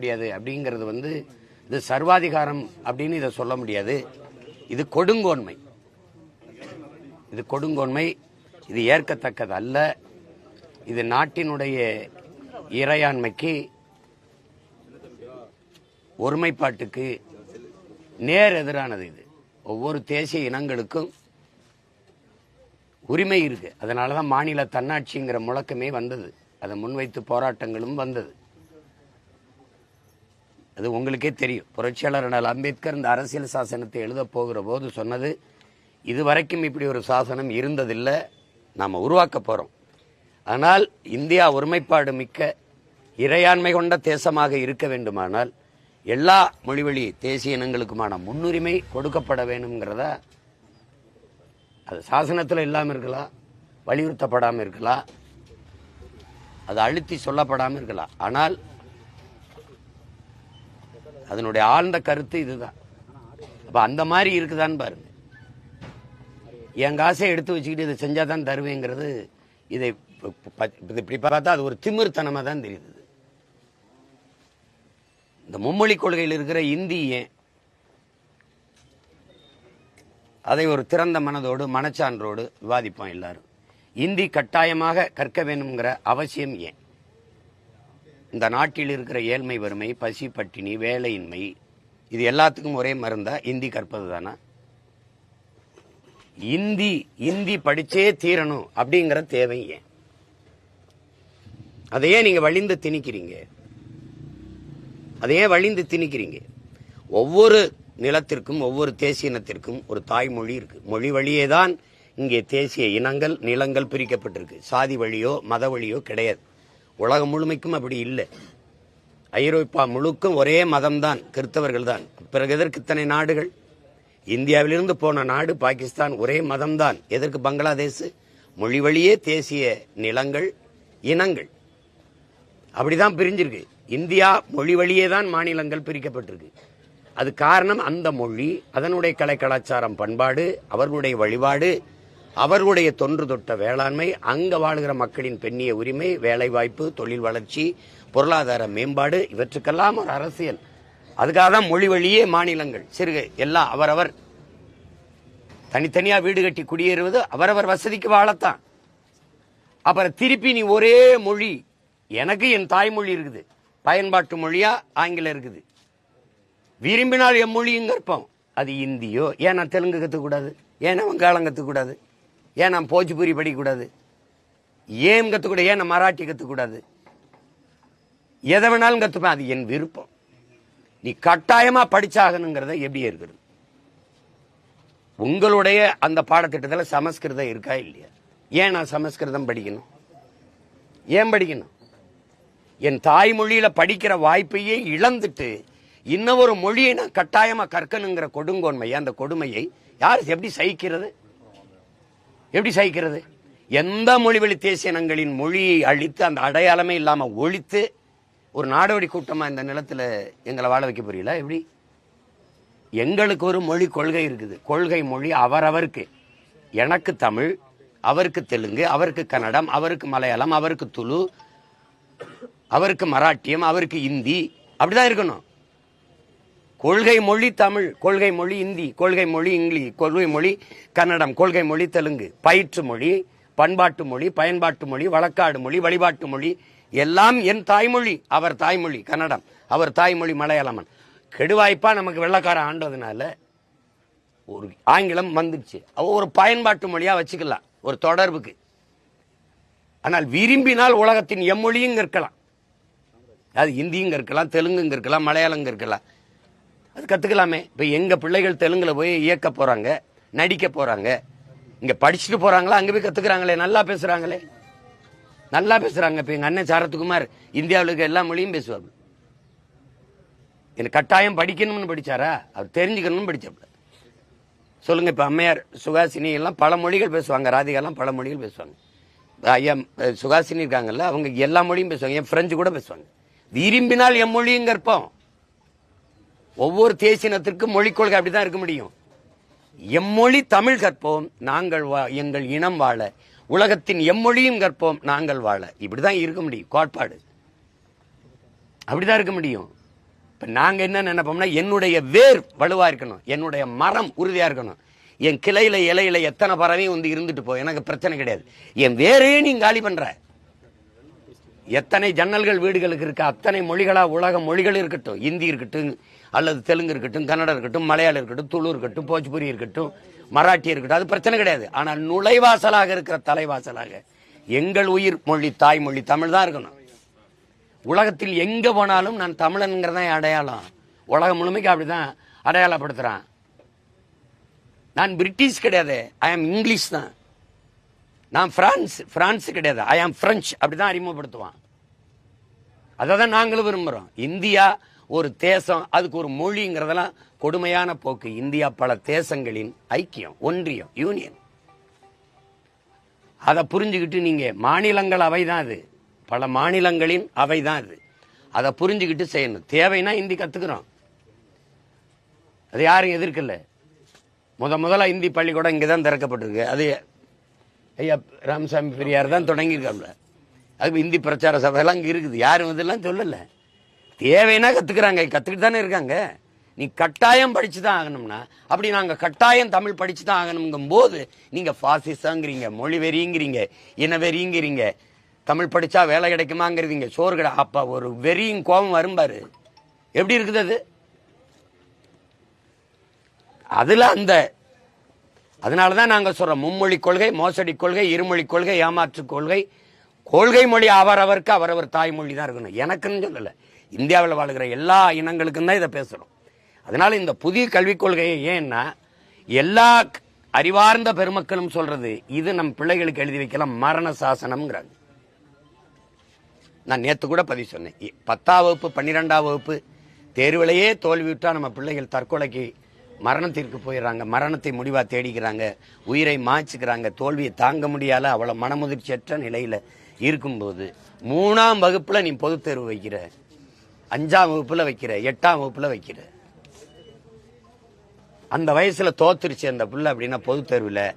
முடியாது அப்படிங்கிறது வந்து இது சர்வாதிகாரம் அப்படின்னு இதை சொல்ல முடியாது. இது கொடுங்கோன்மை. இது கொடுங்கோன்மை. இது ஏற்கத்தக்கது அல்ல. இது நாட்டினுடைய இறையாண்மைக்கு ஒருமைப்பாட்டுக்கு நேர் எதிரானது இது. ஒவ்வொரு தேசிய இனங்களுக்கும் உரிமை இருக்கு. அதனால தான் மாநில தன்னாட்சிங்கிற முழக்கமே வந்தது. அதை முன்வைத்து போராட்டங்களும் வந்தது. அது உங்களுக்கே தெரியும். புரட்சியாளர் அண்ணல் அம்பேத்கர் இந்த அரசியல் சாசனத்தை எழுத போகிற போது சொன்னது இதுவரைக்கும் இப்படி ஒரு சாசனம் இருந்ததில்லை நாம் உருவாக்க போகிறோம் ஆனால் இந்தியா ஒருமைப்பாடு மிக்க இறையாண்மை கொண்ட தேசமாக இருக்க வேண்டுமானால் எல்லா மொழிவழி தேசிய இனங்களுக்குமான முன்னுரிமை கொடுக்கப்பட வேணுங்கிறத அது சாசனத்தில் இல்லாமல் இருக்கலாம் வலியுறுத்தப்படாமல் இருக்கலாம் அது அழுத்தி சொல்லப்படாமல் இருக்கலாம் ஆனால் அதனுடைய ஆழ்ந்த கருத்து இதுதான். அப்ப அந்த மாதிரி இருக்குதான்னு பாருங்க. என் காசை எடுத்து வச்சுக்கிட்டு இதை செஞ்சா தான் தருவேங்கிறது இதை இப்படி பார்த்தா அது ஒரு திமிர்த்தனமா தான் தெரியுது. இந்த மும்மொழி கொள்கையில் இருக்கிற இந்தி ஏன் அதை ஒரு திறந்த மனதோடு மனச்சான்றோடு விவாதிப்போம் எல்லாரும். இந்தி கட்டாயமாக கற்க வேணுங்கிற அவசியம் ஏன்? இந்த நாட்டில் இருக்கிற ஏழ்மை வறுமை பசி பட்டினி வேலையின்மை இது எல்லாத்துக்கும் ஒரே மருந்தா இந்தி கற்பது தானா இந்தி இந்தி படிச்சே தீரணும் அப்படிங்கிற தேவை ஏன்? அதையே நீங்க வழிந்து திணிக்கிறீங்க? அதையே வழிந்து திணிக்கிறீங்க? ஒவ்வொரு நிலத்திற்கும் ஒவ்வொரு தேசிய இனத்திற்கும் ஒரு தாய்மொழி இருக்கு. மொழி வழியே தான் இங்கே தேசிய இனங்கள் நிலங்கள் பிரிக்கப்பட்டிருக்கு. சாதி வழியோ மத வழியோ கிடையாது. உலகம் முழுமைக்கும் அப்படி இல்லை. ஐரோப்பா முழுக்கும் ஒரே மதம்தான் கிறித்தவர்கள் தான் பிறகு எதற்கு இத்தனை நாடுகள்? இந்தியாவிலிருந்து போன நாடு பாகிஸ்தான் ஒரே மதம்தான். எதற்கு பங்களாதேஷ்? மொழி வழியே தேசிய நிலங்கள் இனங்கள். அப்படிதான் பிரிஞ்சிருக்கு. இந்தியா மொழி வழியே தான் மாநிலங்கள் பிரிக்கப்பட்டிருக்கு. அது காரணம் அந்த மொழி அதனுடைய கலை கலாச்சாரம் பண்பாடு அவர்களுடைய வழிபாடு அவர்களுடைய தொன்று தொட்ட வேளாண்மை அங்க வாழுகிற மக்களின் பெண்ணிய உரிமை வேலைவாய்ப்பு தொழில் வளர்ச்சி பொருளாதார மேம்பாடு இவற்றுக்கெல்லாம் ஒரு அரசியல். அதுக்காக தான் மொழி வழியே மாநிலங்கள். சிறுக எல்லாம் அவரவர். தனித்தனியா வீடு கட்டி குடியேறுவது அவரவர் வசதிக்கு வாழத்தான். அப்புறம் திருப்பி நீ ஒரே மொழி. எனக்கு என் தாய்மொழி இருக்குது. பயன்பாட்டு மொழியா ஆங்கிலம் இருக்குது. விரும்பினால் எம் மொழியும் கற்போம். அது இந்தியோ? ஏன் நான் தெலுங்கு கற்றுக்கூடாது ஏன் வங்காளம் கற்றுக்கூடாது ஏன் நான் போஜ்பூரி படிக்கக்கூடாது? ஏன் கற்றுக்கூடாது ஏன் நான் மராட்டி கற்றுக்கூடாது எதை வேணாலும் கற்றுப்பேன் அது என் விருப்பம். நீ கட்டாயமாக படிச்சாகணுங்கிறத எப்படி இருக்கிறது? உங்களுடைய அந்த பாடத்திட்டத்தில் சமஸ்கிருதம் இருக்கா இல்லையா? ஏன் நான் சமஸ்கிருதம் படிக்கணும்? ஏன் படிக்கணும்? என் தாய்மொழியில் படிக்கிற வாய்ப்பையே இழந்துட்டு இன்னொரு மொழியை நான் கட்டாயமாக கற்கணுங்கிற கொடுங்கோன்மை அந்த கொடுமையை யார் எப்படி சகிக்கிறது? எப்படி சகிக்கிறது எந்த மொழிவழி தேசியனங்களின் மொழியை அழித்து அந்த அடையாளமே இல்லாமல் ஒழித்து ஒரு நாடோடி கூட்டமாக இந்த நிலத்தில் எங்களை வாழ வைக்க புரியல எப்படி? எங்களுக்கு ஒரு மொழி கொள்கை இருக்குது. கொள்கை மொழி அவரவருக்கு. எனக்கு தமிழ் அவருக்கு தெலுங்கு அவருக்கு கன்னடம் அவருக்கு மலையாளம் அவருக்கு துளு அவருக்கு மராட்டியம் அவருக்கு இந்தி. அப்படிதான் இருக்கணும். கொள்கை மொழி தமிழ் கொள்கை மொழி இந்தி கொள்கை மொழி இங்கிலீஷ் கொள்கை மொழி கன்னடம் கொள்கை மொழி தெலுங்கு. பயிற்று மொழி பண்பாட்டு மொழி பயன்பாட்டு மொழி வழக்காடு மொழி வழிபாட்டு மொழி எல்லாம் என் தாய்மொழி. அவர் தாய்மொழி கன்னடம். அவர் தாய்மொழி மலையாளமன். கெடுவாய்ப்பா நமக்கு வெள்ளக்காரன் ஆண்டதுனால ஒரு ஆங்கிலம் வந்துடுச்சு. ஒரு பயன்பாட்டு மொழியா வச்சுக்கலாம் ஒரு தொடர்புக்கு. ஆனால் விரும்பினால் உலகத்தின் எம்மொழியும் இருக்கலாம். அது இந்தியும் இருக்கலாம் தெலுங்குங்க இருக்கலாம் மலையாளங்க இருக்கலாம். அது கத்துக்கலாமே. இப்போ எங்க பிள்ளைகள் தெலுங்குல போய் இயக்க போறாங்க நடிக்க போறாங்க இங்க படிச்சுட்டு போறாங்களா அங்க போய் கத்துக்கிறாங்களே நல்லா பேசுறாங்களே. நல்லா பேசுறாங்க. இப்ப எங்க அண்ணன் சரத்குமார் இந்தியாவில் இருக்க எல்லா மொழியும் பேசுவாங்க எனக்கு கட்டாயம் படிக்கணும்னு படிச்சாரா? அவர் தெரிஞ்சுக்கணும்னு படிச்சாப்ல சொல்லுங்க இப்ப அம்மையார் சுகாசினி எல்லாம் பல மொழிகள் பேசுவாங்க. ராதிகாலாம் பல மொழிகள் பேசுவாங்க. ஐயா சுகாசினி இருக்காங்கல்ல அவங்க எல்லா மொழியும் பேசுவாங்க. என் ஃப்ரெஞ்சு கூட பேசுவாங்க. விரும்பினால் எம் மொழியும் கற்போம். ஒவ்வொரு தேசினத்திற்கும் மொழிக் கொள்கை அப்படிதான் இருக்க முடியும். எம்மொழி தமிழ் கற்போம் நாங்கள் வா- எங்கள் இனம் வாழ. உலகத்தின் எம்மொழியும் கற்போம் நாங்கள் வாழ. இப்படிதான் இருக்க முடியும் கோட்பாடு. அப்படிதான் இருக்க முடியும். இப்ப நாங்க என்ன நினைப்போம்னா என்னுடைய வேர் வலுவா இருக்கணும் என்னுடைய மரம் உறுதியா இருக்கணும். என் கிளையில இலையில எத்தனை பறவையும் வந்து இருந்துட்டு போ எனக்கு பிரச்சனை கிடையாது. என் வேரே நீ காலி பண்ற. எத்தனை ஜன்னல்கள் வீடுகளுக்கு இருக்கு அத்தனை மொழிகளா உலக மொழிகள் இருக்கட்டும் இந்தி இருக்கட்டும் அல்லது தெலுங்கு இருக்கட்டும் கன்னடம் இருக்கட்டும் மலையாளம் இருக்கட்டும் துளு இருக்கட்டும் போஜ்புரி இருக்கட்டும் மராட்டி இருக்கட்டும் அது பிரச்சனை கிடையாது. ஆனால் நுழைவாசலாக இருக்கிற தலைவாசலாக எங்கள் உயிர் மொழி தாய்மொழி தமிழ் தான் இருக்கணும். உலகத்தில் எங்கே போனாலும் நான் தமிழனுங்கிறத அடையாளம்? உலகம் முழுமைக்கு அப்படிதான் அடையாளப்படுத்துகிறான் நான் பிரிட்டிஷ் கிடையாது ஐ ஆம் இங்கிலீஷ் தான். நான் பிரான்ஸ் பிரான்ஸ் கிடையாது ஐ ஆம் பிரெஞ்சு அப்படிதான் அறிமுகப்படுத்துவான். அதை தான் நாங்களும் விரும்புகிறோம் இந்தியா ஒரு தேசம் அதுக்கு ஒரு மொழிங்கிறதெல்லாம் கொடுமையான போக்கு. இந்தியா பல தேசங்களின் ஐக்கியம் ஒன்றியம் யூனியன் அதை புரிஞ்சுக்கிட்டு நீங்க மாநிலங்கள் அவை தான் அது. பல மாநிலங்களின் அவை தான் அது. அதை புரிஞ்சுக்கிட்டு செய்யணும். தேவைன்னா இந்தி கத்துக்கிறோம். அது யாரும் எதிர்க்கல. முத முதல்ல இந்தி பள்ளிக்கூடம் இங்கே தான் திறக்கப்பட்டிருக்கு. அது ஐயா ராமசாமி பெரியார் தான் தொடங்கியிருக்காப்ல அது இந்தி பிரச்சார சபையெல்லாம் இங்கே இருக்குது. யாரும் இதெல்லாம் சொல்லலை. தேவைன்னா கற்றுக்குறாங்க கற்றுக்கிட்டு தானே இருக்காங்க. நீ கட்டாயம் படித்து தான் ஆகணும்னா அப்படி நாங்கள் கட்டாயம் தமிழ் படித்து தான் ஆகணுங்கும் போது நீங்கள் ஃபாசிசங்கிறீங்க மொழி வெறிங்கிறீங்க இன வெறிங்கிறீங்க தமிழ் படிச்சா வேலை கிடைக்குமாங்கிறீங்க சோறு கிட அப்போ ஒரு வெறியும் கோபம் வரும்பாரு எப்படி இருக்குது அது? அதுல அந்த அதனால தான் நாங்கள் சொல்றோம் மும்மொழி கொள்கை மோசடி கொள்கை இருமொழி கொள்கை ஏமாற்று கொள்கை கொள்கை மொழி அவரவருக்கு அவரவர் தாய்மொழி தான் இருக்கணும். எனக்குன்னு சொல்லலை. இந்தியாவில் வாழ்கிற எல்லா இனங்களுக்கும் தான் இதை பேசுகிறோம் அதனால் இந்த புதிய கல்விக் கொள்கையை ஏன்னா எல்லா அறிவார்ந்த பெருமக்களும் சொல்றது இது நம் பிள்ளைகளுக்கு எழுதி வைக்கலாம் மரண சாசனம்ங்கிறாங்க. நான் நேற்று கூட பதிவு சொன்னேன். பத்தாம் வகுப்பு பன்னிரெண்டாம் வகுப்பு தேர்விலேயே தோல்வியுற்றால் நம்ம பிள்ளைகள் தற்கொலைக்கு மரணத்திற்கு போயிடுறாங்க மரணத்தை முடிவாக தேடிக்கிறாங்க உயிரை மாய்ச்சிக்கிறாங்க தோல்வியை தாங்க முடியால அவ்வளோ மனமுதிர்ச்சியற்ற நிலையில் இருக்கும்போது மூணாம் வகுப்பில் நீ பொதுத் தேர்வு வைக்கிற. அஞ்சாம் வகுப்புல வைக்கிற எட்டாம் வகுப்புல வைக்கிற. அந்த வயசுல தோத்துருச்சு அந்த புள்ள அப்படின்னா பொது தேர்வுல.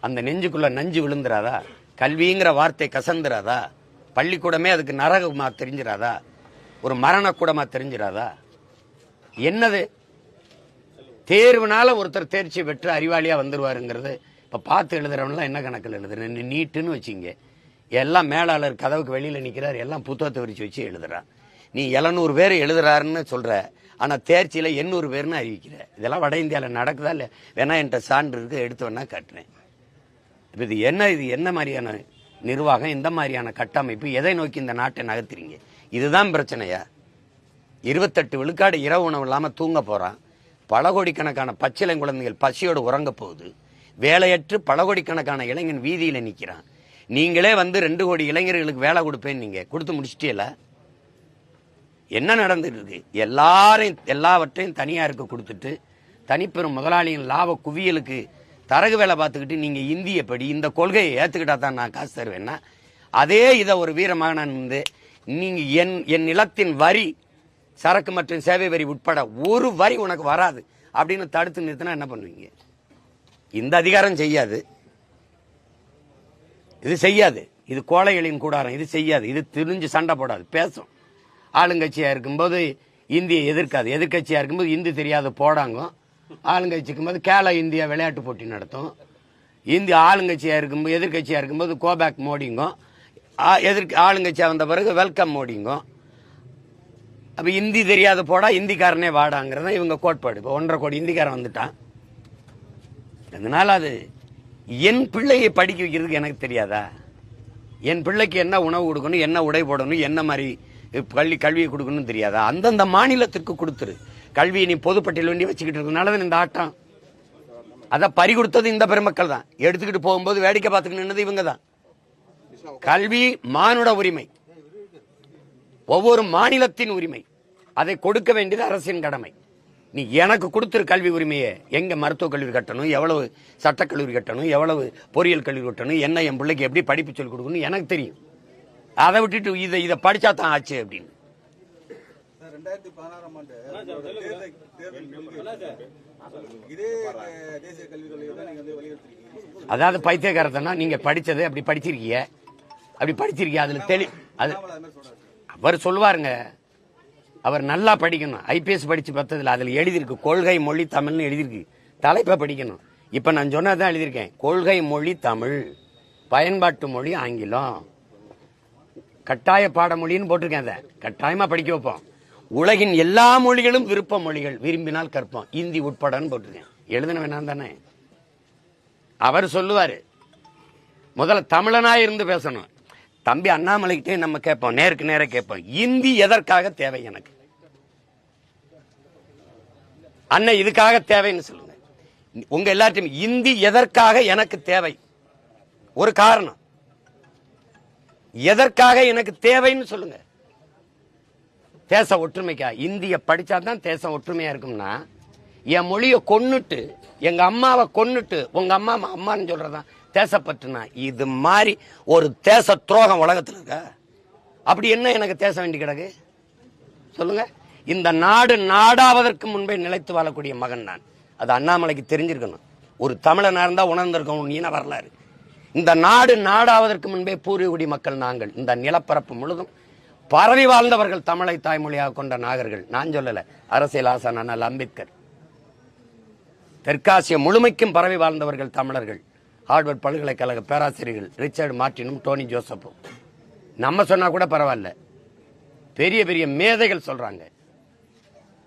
அந்த நெஞ்சுக்குள்ள நஞ்சு விழுந்துராதா? கல்விங்கிற வார்த்தை கசந்துராதா? பள்ளிக்கூடமே அதுக்கு நரகமா தெரிஞ்சிடாதா ஒரு மரணக்கூடமாக தெரிஞ்சிடாதா என்னது? தேர்வுனால ஒருத்தர் தேர்ச்சி பெற்று அறிவாளியா வந்துருவாருங்கிறது இப்ப பார்த்து எழுதுறவன்லாம் என்ன கணக்கில் எழுதுறேன் நீட்டுன்னு வச்சுங்க. எல்லாம் மேலாளர் கதவுக்கு வெளியில நிக்கிறார் எல்லாம் புத்தகத்தை விரிச்சு வச்சு எழுதுறான். நீ எழுநூறு பேர் எழுதுறாருன்னு சொல்கிற ஆனால் தேர்ச்சியில் எண்ணூறு பேர்னு அறிவிக்கிற. இதெல்லாம் வட இந்தியாவில் நடக்குதா இல்லை? வேணா என்கிட்ட சான்று இருக்கு எடுத்து வேணா காட்டுறேன். இப்போ இது என்ன இது என்ன மாதிரியான நிர்வாகம் இந்த மாதிரியான கட்டமைப்பு எதை நோக்கி இந்த நாட்டை நகர்த்துறீங்க? இதுதான் பிரச்சனையா? இருபத்தெட்டு விழுக்காடு இரவு உணவு இல்லாமல் தூங்க போகிறான் பல கோடிக்கணக்கான பச்சிலை குழந்தைகள் பசியோடு உறங்க போகுது. வேலையற்று பல கோடிக்கணக்கான இளைஞன் வீதியில் நிற்கிறான் நீங்களே வந்து ரெண்டு கோடி இளைஞர்களுக்கு வேலை கொடுப்பேன் நீங்கள் கொடுத்து இல்லை என்ன நடந்துட்டு இருக்கு எல்லாரையும் எல்லாவற்றையும் தனியாருக்கு கொடுத்துட்டு தனிப்பெரும் முதலாளியின் லாப குவியலுக்கு தரகு வேலை பார்த்துக்கிட்டு நீங்கள் இந்திய படி இந்த கொள்கையை ஏற்றுக்கிட்டா தான் நான் காசு தருவேன்னா அதே இதை ஒரு வீரமகனான் வந்து நீங்கள் என் என் நிலத்தின் வரி சரக்கு மற்றும் சேவை வரி உட்பட ஒரு வரி உனக்கு வராது அப்படின்னு தடுத்து நிறுத்தினா என்ன பண்ணுவீங்க? இந்த அதிகாரம் செய்யாது. இது செய்யாது. இது கோழைகளின் கூடாரம். இது செய்யாது. இது திரிஞ்சு சண்டை போடாது. பேசும். ஆளுங்கட்சியாக இருக்கும்போது இந்தியை எதிர்க்காது. எதிர்கட்சியாக இருக்கும்போது இந்தி தெரியாத போடாங்க. ஆளுங்கட்சிக்கும் போது கேரளா இந்தியா விளையாட்டு போட்டி நடத்தும். இந்தி ஆளுங்கட்சியாக இருக்கும்போது எதிர்கட்சியாக இருக்கும்போது கோபேக் மோடிங்கும் எதிர் ஆளுங்கட்சியாக வந்த பிறகு வெல்கம் மோடிங்கும் அப்போ இந்தி தெரியாத போடா இந்திக்காரனே வாடாங்கிறது இவங்க கோட்பாடு. இப்போ ஒன்றரை கோடி இந்திக்காரன் வந்துட்டான். அதனால அது என் பிள்ளையை படிக்க வைக்கிறதுக்கு எனக்கு தெரியாதா? என் பிள்ளைக்கு என்ன உணவு கொடுக்கணும் என்ன உடை போடணும் என்ன மாதிரி பள்ளி கல்வியை கொடுக்கணும்னு தெரியாதா? அந்தந்த மாநிலத்திற்கு கொடுத்துரு. கல்வியை நீ பொதுப்பட்டியல் வேண்டி வச்சுக்கிட்டு இருக்கனால தான் இந்த ஆட்டம். அதை பறி கொடுத்தது இந்த பெருமக்கள் தான். எடுத்துக்கிட்டு போகும்போது வேடிக்கை பார்த்துக்கிட்டு நின்னது இவங்க தான் கல்வி மானுட உரிமை. ஒவ்வொரு மாநிலத்தின் உரிமை. அதை கொடுக்க வேண்டியது அரசின் கடமை. நீ எனக்கு கொடுத்துரு கல்வி உரிமையை. எங்க மருத்துவக் கல்லூரி கட்டணும்? எவ்வளவு சட்டக்கல்லூரி கட்டணும்? எவ்வளவு பொறியியல் கல்லூரி கட்டணும்? என்ன என் பிள்ளைக்கு எப்படி படிப்பு சொல்லிக் கொடுக்கணும் எனக்கு தெரியும். அதை விட்டுட்டு இதை இதை படிச்சா தான் ஆச்சு அப்படின்னு. சார், ரெண்டாயிரத்தி பதினாறாம் ஆண்டு தேர்தல் தேர்தல் முடிவு. இதே அஹ், தேசிய கல்விக் கொள்கையை தான் நீங்க வந்து வலியுறுத்திருக்கீங்க. அதாவது பைத்தியக்காரத்தனா நீங்க படிச்சது அப்படி படிச்சிருக்கீங்க அப்படி படிச்சிருக்கீங்க அதுல தெளி அது. அவர் சொல்லுவாருங்க. அவர் நல்லா படிக்கணும். ஐபிஎஸ் படிச்சு பார்த்ததுல அதுல எழுதியிருக்கு. கொள்கை மொழி தமிழ்னு எழுதியிருக்கு. தலைப்பை படிக்கணும். இப்ப நான் சொன்னதான் எழுதியிருக்கேன். கொள்கை மொழி தமிழ். பயன்பாட்டு மொழி ஆங்கிலம். கட்டாய பாடமொழின்னு போட்டிருக்கேன் அதை. கட்டாயமா படிக்க வைப்போம். உலகின் எல்லா மொழிகளும் விருப்ப மொழிகள். விரும்பினால் கற்போம். இந்தி உட்படன்னு போட்டிருக்கேன். எழுதின வேணாம் தானே? அவர் சொல்லுவாரு. முதல்ல தமிழனா இருந்து பேசணும். தம்பி அண்ணாமலைக்கிட்டே நம்ம கேட்போம். நேருக்கு நேர கேட்போம். இந்தி எதற்காக தேவை எனக்கு? அண்ணன் இதுக்காக தேவைன்னு சொல்லுங்க. உங்க எல்லாத்தையும் இந்தி எதற்காக எனக்கு தேவை? ஒரு காரணம். எதற்காக எனக்கு தேவைன்னு சொல்லுங்க. தேச ஒற்றுமைக்கா? இந்திய படிச்சால்தான் தேசம் ஒற்றுமையா இருக்கும்னா என் மொழியை கொன்னுட்டு எங்க அம்மாவை கொன்னுட்டு உங்க அம்மா அம்மான்னு சொல்றதான் தேசப்பற்றுனா இது மாதிரி ஒரு தேச துரோகம் உலகத்தில் இருக்கா? அப்படி என்ன எனக்கு தேச வேண்டி கிடக்கு? சொல்லுங்க. இந்த நாடு நாடாவதற்கு முன்பே நிலைத்து வாழக்கூடிய மகன் நான். அது அண்ணாமலைக்கு தெரிஞ்சிருக்கணும். ஒரு தமிழனாக இருந்தால் உணர்ந்திருக்கணும். நீன வரலாறு. இந்த நாடு நாடாவதற்கு முன்பே பூர்வகுடி மக்கள் நாங்கள் இந்த நிலப்பரப்பு முழுதும் பரவி வாழ்ந்தவர்கள் தமிழை தாய்மொழியாக கொண்ட நாகர்கள். நான் சொல்லல அரசியல் ஆசான் அண்ணல் அம்பேத்கர். தெற்காசிய முழுமைக்கும் பரவி வாழ்ந்தவர்கள் தமிழர்கள். ஹார்வர்ட் பல்கலைக்கழக பேராசிரியர்கள் ரிச்சர்டு மார்டினும் டோனி ஜோசப்பும். நம்ம சொன்னா கூட பரவாயில்ல. பெரிய பெரிய மேதைகள் சொல்றாங்க.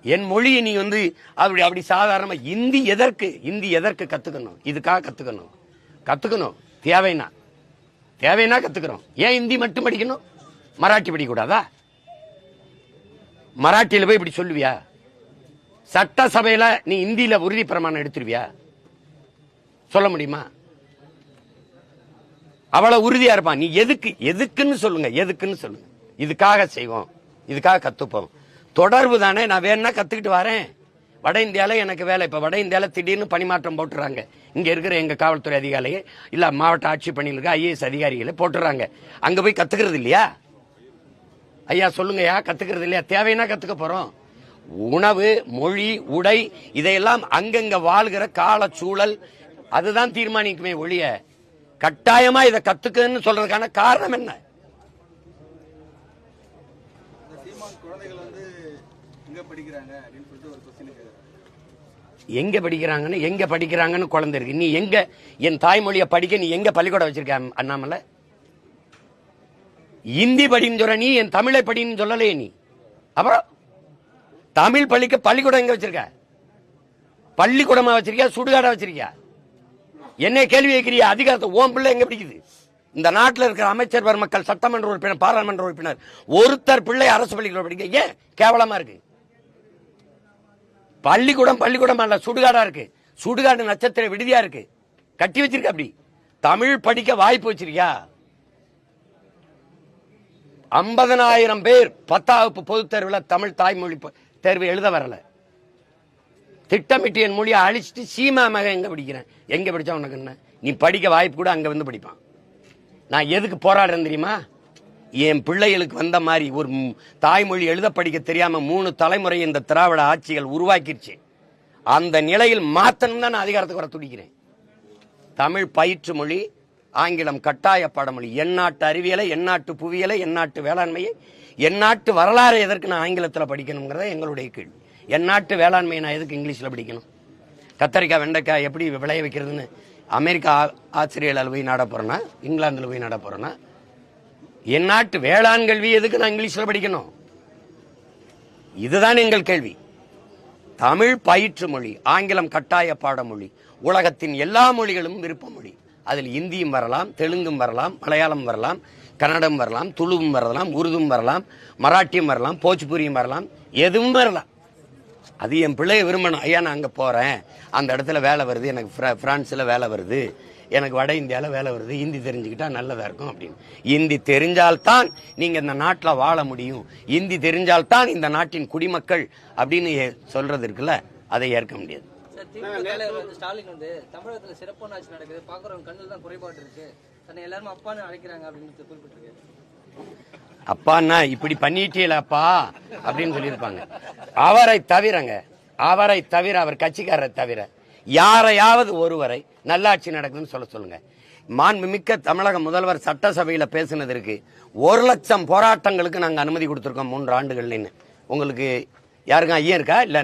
என் மொழியை நீ வந்து அப்படி அப்படி சாதாரணமா இந்தி எதற்கு இந்தி எதற்கு கத்துக்கணும்? இதுக்காக கத்துக்கணும். கத்துக்கணும். தேவைன்னா தேவைன்னா கத்துக்கிறோம். ஏன் இந்தி மட்டும் படிக்கணும்? மராட்டி படிக்கக்கூடாதா? மராட்டியில் போய் இப்படி சொல்லுவியா? சட்டசபையில் நீ இந்தியில் உறுதி பிரமாணம் எடுத்துருவியா? சொல்ல முடியுமா? அவ்வளோ உறுதியாக இருப்பான் நீ எதுக்கு எதுக்குன்னு சொல்லுங்க எதுக்குன்னு சொல்லுங்க. இதுக்காக செய்வோம் இதுக்காக கற்றுப்போம் தொடர்பு தானே நான் வேணும்னா கற்றுக்கிட்டு வரேன். வட இந்தியாவில் எனக்கு வேலை. இப்போ வட இந்தியாவில் திடீர்னு பணிமாற்றம் போட்டுறாங்க. இங்கே இருக்கிற எங்கள் காவல்துறை அதிகாரியே இல்லை மாவட்ட ஆட்சி பணியில் இருக்க ஐஏஎஸ் அதிகாரிகளை போட்டுறாங்க. அங்கே போய் கற்றுக்கிறது இல்லையா? ஐயா சொல்லுங்கய்யா கற்றுக்கிறது இல்லையா? தேவைன்னா கற்றுக்க போகிறோம் உணவு மொழி உடை இதையெல்லாம் அங்கங்கே வாழ்கிற காலச்சூழல் அதுதான் தீர்மானிக்குமே ஒழிய கட்டாயமாக இதை கற்றுக்குன்னு சொல்கிறதுக்கான காரணம் என்ன? குழந்தைகள் வந்து படிக்கிறாங்க அப்படின்னு சொல்லிட்டு ஒரு கொஸ்டின் கேட்குறாரு எங்க படிக்கிறாங்கன்னு எங்க படிக்கிறாங்கன்னு குழந்தை இருக்கு. நீ எங்க என் தாய்மொழியை படிக்க நீ எங்க பள்ளிக்கூடம் வச்சிருக்க அண்ணாமலை? இந்தி படின்னு சொல்ற நீ என் தமிழை படின்னு சொல்லலையே நீ. அப்புறம் தமிழ் பள்ளிக்கு பள்ளிக்கூடம் எங்க வச்சிருக்க? பள்ளிக்கூடமா வச்சிருக்கியா சுடுகாடா வச்சிருக்கியா? என்ன கேள்வி கேட்கிறியா அதிகாரத்தை ஓம் பிள்ளை எங்க பிடிக்குது? இந்த நாட்டில் இருக்கிற அமைச்சர் மக்கள் சட்டமன்ற உறுப்பினர் பாராளுமன்ற உறுப்பினர் ஒருத்தர் பிள்ளை அரசு பள்ளிக்கூடம் படிக்க ஏன் கேவலமா இருக்கு? பள்ளிக்கூடம் பள்ளிக்கூடம் அல்ல சுடுகாடா இருக்கு. சுடுகாடு நட்சத்திர விடுதியா இருக்கு. கட்டி வச்சிருக்க அப்படி. தமிழ் படிக்க வாய்ப்பு வச்சிருக்கியா? ஐம்பதனாயிரம் பேர் பத்தாம் வகுப்பு பொதுத் தேர்வில் தமிழ் தாய்மொழி தேர்வு எழுத வரல. திட்டமிட்டு என் மொழியை அழிச்சிட்டு சீமா மகன் எங்க படிக்கிறேன்? எங்க படிச்சா உனக்கு என்ன? நீ படிக்க வாய்ப்பு கூட அங்க வந்து படிப்பான். நான் எதுக்கு போராடுறேன் தெரியுமா? என் பிள்ளைகளுக்கு வந்த மாதிரி ஒரு தாய்மொழி எழுத படிக்க தெரியாம மூணு தலைமுறை இந்த திராவிட ஆட்சிகள் உருவாக்கிருச்சு. அந்த நிலையில் மாத்தணும் தான் நான் அதிகாரத்துக்கு வர துடிக்கிறேன். தமிழ் பயிற்று மொழி ஆங்கிலம் கட்டாய பாடமொழி எந்நாட்டு அறிவியலை எந்நாட்டு புவியலை எந்நாட்டு வேளாண்மையை எந்நாட்டு வரலாறு எதற்கு நான் ஆங்கிலத்தில் படிக்கணுங்கிறத எங்களுடைய கேள்வி. எந்நாட்டு வேளாண்மையை நான் எதுக்கு இங்கிலீஷில் படிக்கணும்? கத்தரிக்காய் வெண்டைக்காய் எப்படி விளைய வைக்கிறதுன்னு அமெரிக்கா ஆ- போய் நாட போகிறேன்னா இங்கிலாந்துல போய் நட போகிறேன்னா என் நாட்டு வேளாண் கல்வி எதுக்கு நான் இங்கிலீஷில் படிக்கணும்? இதுதான் எங்கள் கேள்வி. தமிழ் பயிற்று மொழி ஆங்கிலம் கட்டாய பாடமொழி உலகத்தின் எல்லா மொழிகளும் விருப்ப மொழி. அதில் இந்தியும் வரலாம் தெலுங்கும் வரலாம் மலையாளம் வரலாம் கன்னடம் வரலாம் துளுவும் வரலாம் உருதும் வரலாம் மராட்டியும் வரலாம் போஜ்பூரியும் வரலாம் எதுவும் வரலாம். அது என் பிள்ளைய விரும்பணும். ஐயா நான் அங்கே போகிறேன் அந்த இடத்துல வேலை வருது. எனக்கு ஃப்ரான்ஸில் வேலை வருது. எனக்கு வட இந்தியாவில் வேலை வருது ஹிந்தி தெரிஞ்சுக்கிட்டா நல்லதாக இருக்கும் அப்படின்னு. ஹிந்தி தெரிஞ்சால்தான் நீங்கள் இந்த நாட்டில் வாழ முடியும். ஹிந்தி தெரிஞ்சால்தான் இந்த நாட்டின் குடிமக்கள் அப்படின்னு சொல்றது இருக்குல்ல அதை ஏற்க முடியாது. ஸ்டாலின் வந்து தமிழகத்துல சிறப்பான ஆட்சி நடக்குது. பாக்குறவங்க கண்ணில் தான் குறைபாடு இருக்கு. தன்னை எல்லாரும் அப்பான்னு அழைக்கிறாங்க அப்படின்னு குறிப்பிட்டிருக்கு அப்பான்னா இப்படி பண்ணிட்டீங்களப்பா? அப்படின்னு சொல்லியிருப்பாங்க. அவரை தவிரங்க அவரை தவிர அவர் கட்சிக்காரரை தவிர யாரையாவது ஒருவரை நல்லாட்சி நடக்குதுன்னு சொல்ல சொல்லுங்க. மாண்புமிக்க தமிழக முதல்வர் சட்டசபையில பேசினதற்கு ஒரு லட்சம் போராட்டங்களுக்கு நாங்கள் அனுமதி கொடுத்துருக்கோம் மூன்று ஆண்டுகள்னு உங்களுக்கு யாருங்க ஐயா இருக்கா? இல்லை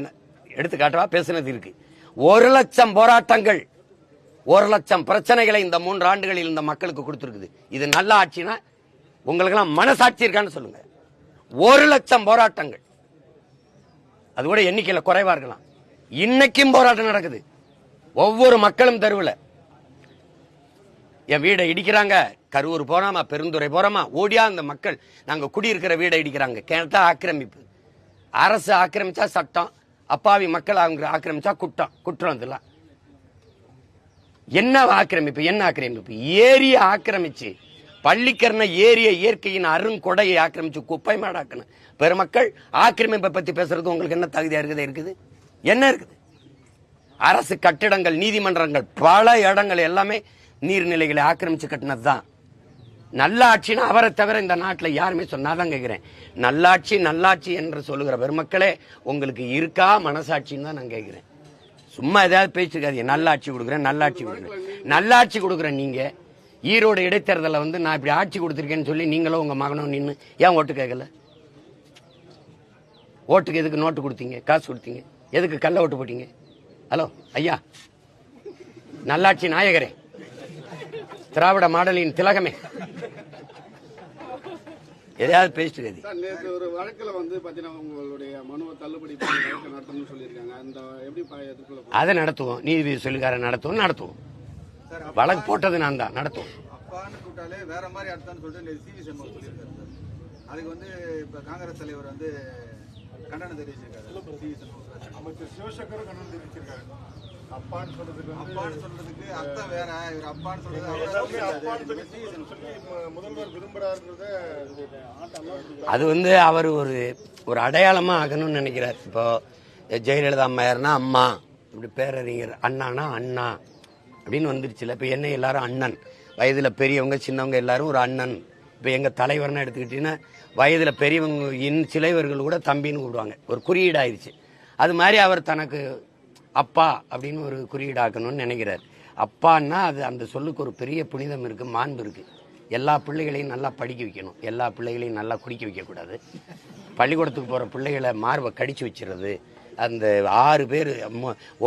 எடுத்துக்காட்டவா? பேசினது இருக்கு. ஒரு லட்சம் போராட்டங்கள் ஒரு லட்சம் பிரச்சனைகளை இந்த மூன்று ஆண்டுகளில் இந்த மக்களுக்கு கொடுத்துருக்குது. இது நல்ல ஆட்சினா உங்களுக்கெல்லாம் மனசாட்சி இருக்கான்னு சொல்லுங்க. ஒரு லட்சம் போராட்டங்கள். அது கூட எண்ணிக்கையில் குறைவா இருக்கலாம். இன்னைக்கும் போராட்டம் நடக்குது. ஒவ்வொரு மக்களும் தெருவில். என் வீடை இடிக்கிறாங்க. கரூர் போறாமா பெருந்துறை போறாமா ஓடியா அந்த மக்கள். நாங்கள் குடியிருக்கிற வீடை இடிக்கிறாங்க. கேட்டா ஆக்கிரமிப்பு. அரசு ஆக்கிரமிச்சா சட்டம் அப்பாவி மக்கள் அவங்க ஆக்கிரமிச்சா குற்றம் குற்றம் இதெல்லாம் என்ன ஆக்கிரமிப்பு என்ன ஆக்கிரமிப்பு? ஏரியை ஆக்கிரமிச்சு பள்ளிக்கரண ஏரிய இயற்கையின் அருங்கொடையை ஆக்கிரமிச்சு குப்பை மாடாக்கணும். பெருமக்கள் ஆக்கிரமிப்பை பத்தி பேசுறது உங்களுக்கு என்ன தகுதியா இருக்குது? இருக்குது. என்ன இருக்குது? அரசு கட்டிடங்கள் நீதிமன்றங்கள் பல இடங்கள் எல்லாமே நீர்நிலைகளை ஆக்கிரமிச்சு கட்டினது தான் நல்ல அவரை தவிர இந்த நாட்டில் யாருமே சொன்னாதான் கேட்கிறேன். நல்லாட்சி நல்லாட்சி என்று சொல்லுகிற பெருமக்களே உங்களுக்கு இருக்கா மனசாட்சின்னு தான் நான் கேட்கிறேன். சும்மா ஏதாவது பேசிருக்காதீங்க நல்லாட்சி கொடுக்குறேன் நல்லாட்சி கொடுக்குறேன். நல்லாட்சி கொடுக்குறேன் நீங்க ஈரோடு இடைத்தேர்தலில் வந்து நான் இப்படி ஆட்சி கொடுத்துருக்கேன்னு சொல்லி நீங்களும் உங்க மகனும் நின்று ஏன் ஓட்டு கேட்கல? ஓட்டுக்கு எதுக்கு நோட்டு கொடுத்தீங்க? காசு கொடுத்தீங்க? எதுக்கு கள்ள ஓட்டு போட்டீங்க? ஹலோ ஐயா. நல்லாட்சி நாயகரே. திராவிட மாடலின் திலகமே. எதையாவது பேசிட்டு நேற்று ஒரு வழக்குல வந்து பாத்தீங்கன்னா உங்களுடைய மனுவை தள்ளுபடி நடத்தணும்னு சொல்லியிருக்காங்க. அந்த எப்படி அதை நடத்துவோம். நீதிபதி சொல்லுகார நடத்துவோம் நடத்துவோம். சார் வழக்கு போட்டது நான் தான் நடத்துவோம். அப்பான்னு கூட்டாலே வேற மாதிரி அர்த்தம்னு சொல்லிட்டு சி வி சண்முகம் சொல்லியிருக்காரு சார். அதுக்கு வந்து இப்ப காங்கிரஸ் தலைவர் வந்து கண்டனம் தெரிவிச்சிருக்காரு. சண்முகம். அமைச்சர் சிவசங்கரும் கண்டனம் தெரிவிச்சிருக்காரு அப்பான்னு சொல்றதுக்கு வந்து அப்பான்னு சொல்றதுக்கு அர்த்தம் வேற. இவர் அப்பான்னு சொல்றது அவரே எல்லாருமே சொல்லியிருக்காரு. அப்பான்னு சொல்லி சி வி சண்முகம் சொல்லி மு- முதல்வர் விரும்புறாருன்றத ஆட்டம் அது வந்து அவர் ஒரு ஒரு அடையாளமா ஆகணும்னு நினைக்கிறார். இப்போ ஜெயலலிதா அம்மையார்னா அம்மா இப்படி பேரறிஞர் அண்ணானா அண்ணா அப்படின்னு வந்துருச்சுல இப்போ என்ன எல்லாரும் அண்ணன். வயதுல பெரியவங்க சின்னவங்க எல்லாரும் ஒரு அண்ணன். இப்போ எங்க தலைவர்னு எடுத்துக்கிட்டீங்கன்னா வயதுல பெரியவங்க இன் சிலைவர்கள் கூட தம்பின்னு கூப்பிடுவாங்க. ஒரு குறியீடாயிருச்சு அது மாதிரி அவர் தனக்கு அப்பா அப்படின்னு ஒரு குறியீடாக்கணும்னு நினைக்கிறார். அப்பான்னா அது அந்த சொல்லுக்கு ஒரு பெரிய புனிதம் இருக்குது மாண்பு இருக்குது எல்லா பிள்ளைகளையும் நல்லா படிக்க வைக்கணும். எல்லா பிள்ளைகளையும் நல்லா குடிக்க வைக்கக்கூடாது. பள்ளிக்கூடத்துக்கு போகிற பிள்ளைகளை மார்பை கடிச்சு வச்சிடுறது. அந்த ஆறு பேர்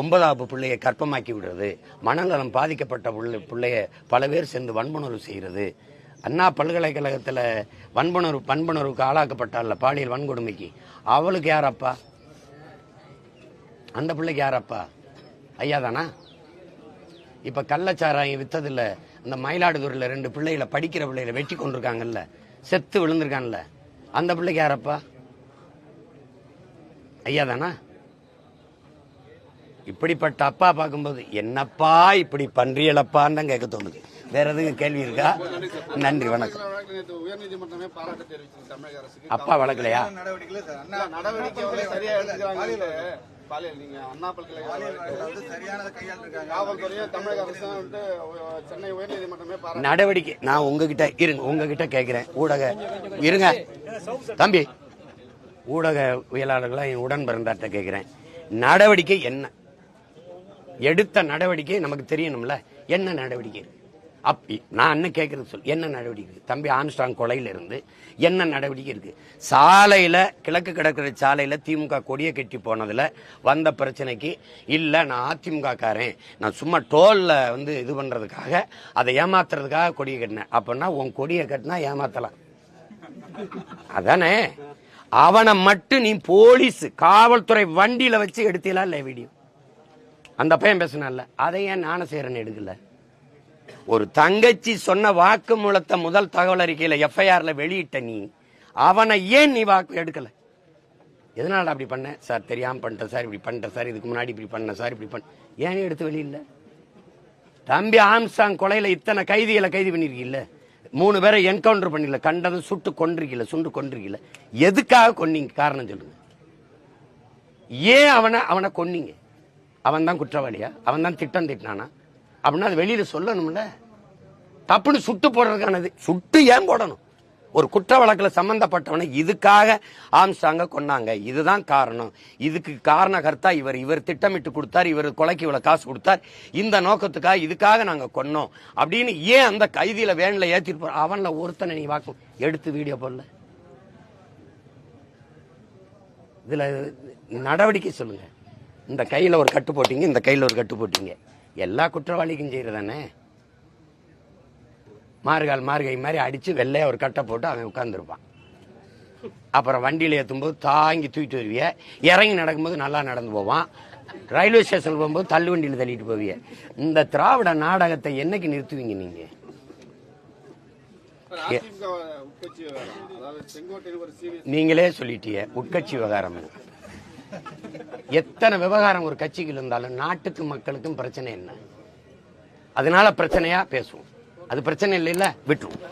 ஒன்பதாவது பிள்ளையை கற்பமாக்கி விடுறது. மனநலம் பாதிக்கப்பட்ட பிள்ளை பிள்ளைய பல பேர் சேர்ந்து வன்புணர்வு செய்கிறது. அண்ணா பல்கலைக்கழகத்தில் வன்புணர்வு பண்புணர்வுக்கு ஆளாக்கப்பட்டால பாலியல் வன்கொடுமைக்கு. அவளுக்கு யார் அப்பா? அந்த பிள்ளைக்கு யார் அப்பா ஐயா தானா? இப்ப கள்ளச்சாராயம் வித்ததுல இந்த மயிலாடுதுறையில ரெண்டு பிள்ளைகளை படிக்கிற பிள்ளைகளை வெட்டி கொண்டிருக்காங்கல்ல செத்து விழுந்திருக்கான்ல அந்த பிள்ளைக்கு யாரப்பா? ஐயா தானா? இப்படிப்பட்ட அப்பா பார்க்கும்போது என்னப்பா இப்படி பன்றியலப்பான்னு தான் கேட்க தோணுது. வேற எதுவும் கேள்வி இருக்கா? நன்றி வணக்கம். அப்பா வழக்கலையா பாலியல் நீங்க அண்ணா பல்கலைக்கழக வந்து சரியானதை கையாண்டிருக்காங்க காவல்துறையை தமிழக அரசு வந்து உ- சென்னை உயர்நீதிமன்றமே பாராட்டு. நடவடிக்கை. நான் உங்ககிட்ட இருங்க உங்ககிட்ட கேட்கிறேன் ஊடக இருங்க. தம்பி ஊடகவியலாளர்களாக என் உடன் பிறந்தாட்ட கேட்கிறேன் நடவடிக்கை என்ன? எடுத்த நடவடிக்கை நமக்கு தெரியணும்ல. என்ன நடவடிக்கை? அப் நான் என்ன கேட்குறது சொல் என்ன நடவடிக்கை இருக்குது தம்பி ஆம்ஸ்டாங் கொலையிலிருந்து என்ன நடவடிக்கை இருக்குது சாலையில் கிழக்கு கடற்கரை சாலையில் திமுக கொடியை கட்டி போனதில் வந்த பிரச்சனைக்கு இல்லை நான் அதிமுகக்காரன். நான் சும்மா டோலில் வந்து இது பண்ணுறதுக்காக அதை ஏமாத்துறதுக்காக கொடியை கட்டினேன். அப்படின்னா உன் கொடியை கட்டினா ஏமாத்தலாம். அதானே? அவனை மட்டும் நீ போலீஸ் காவல்துறை வண்டியில் வச்சு எடுத்தீங்களா இல்லை வீடியோ அந்த பையன் பேசினால அதை ஏன் ஞானசேரன் எடுக்கலை. ஒரு தங்கச்சி சொன்ன வாக்கு மூலத்தை முதல் தகவல் அறிக்கையில எஃப்ஐஆர்ல வெளியிட்ட நீ அவனை ஏன் நீ வாக்கு எடுக்கல? எதனால அப்படி பண்ண? சார் தெரியாம பண்ணிட்டேன் சார் இப்படி பண்ணிட்டேன் சார் இதுக்கு முன்னாடி இப்படி பண்ணேன் சார் இப்படி பண்ண ஏன் எடுத்து வெளியில? தம்பி ஆம்சாங் கொலையில இத்தனை கைதிகளை கைது பண்ணிருக்கீல்ல? மூணு பேரை என்கவுண்டர் பண்ணிடல கண்டதும் சுட்டு கொண்டிருக்கல சுண்டு கொண்டிருக்கல எதுக்காக கொன்னீங்க? காரணம் சொல்லுங்க. ஏன் அவனை அவனை கொன்னீங்க? அவன் தான் குற்றவாளியா? அவன் தான் திட்டம் திட்டினானா? அப்படின்னா அது வெளியில் சொல்லணும்ல? தப்புன்னு சுட்டு போடுறதுக்கானது. சுட்டு ஏன் போடணும்? ஒரு குற்ற வழக்கில் சம்மந்தப்பட்டவனை இதுக்காக ஆம்ஸ்டாங்க கொன்னாங்க. இதுதான் காரணம். இதுக்கு காரணகர்த்தா இவர். இவர் திட்டமிட்டு கொடுத்தார். இவர் கொலைக்கு இவ்வளோ காசு கொடுத்தார். இந்த நோக்கத்துக்காக இதுக்காக நாங்கள் கொன்னோம். அப்படின்னு ஏன் அந்த கைதியில் வேனில் ஏற்றிட்டு போற அவனில் ஒருத்தனை நீ வாக்கும் எடுத்து வீடியோ போடல. இதில் நடவடிக்கை சொல்லுங்க. இந்த கையில் ஒரு கட்டு போட்டீங்க இந்த கையில் ஒரு கட்டு போட்டீங்க. எல்லா குற்றவாளிக்கும் செய்யறதானே? மார்கால் மார்கை மாதிரி அடிச்சு வெள்ளையா ஒரு கட்டை போட்டு அவன் உட்கார்ந்துருப்பான். அப்புறம் வண்டியில ஏற்றும்போது தாங்கி தூக்கிட்டு வருவிய. இறங்கி நடக்கும்போது நல்லா நடந்து போவான். ரயில்வே ஸ்டேஷன் போகும்போது தள்ளு வண்டியில் தள்ளிட்டு போவிய. இந்த திராவிட நாடகத்தை என்னைக்கு நிறுத்துவீங்க நீங்க? அதிமுக உட்கட்சி விவகாரம் அதாவது செங்கோட்டையில் ஒரு சீரியஸ் நீங்களே சொல்லிட்டீங்க. உட்கட்சி விவகாரம். எத்தனை விவகாரம் ஒரு கட்சிக்கு இருந்தாலும் நாட்டுக்கு மக்களுக்கும் பிரச்சனை என்ன? அதனால பிரச்சனையா பேசுவோம். அது பிரச்சனை இல்லைல்ல விட்டுருவோம்.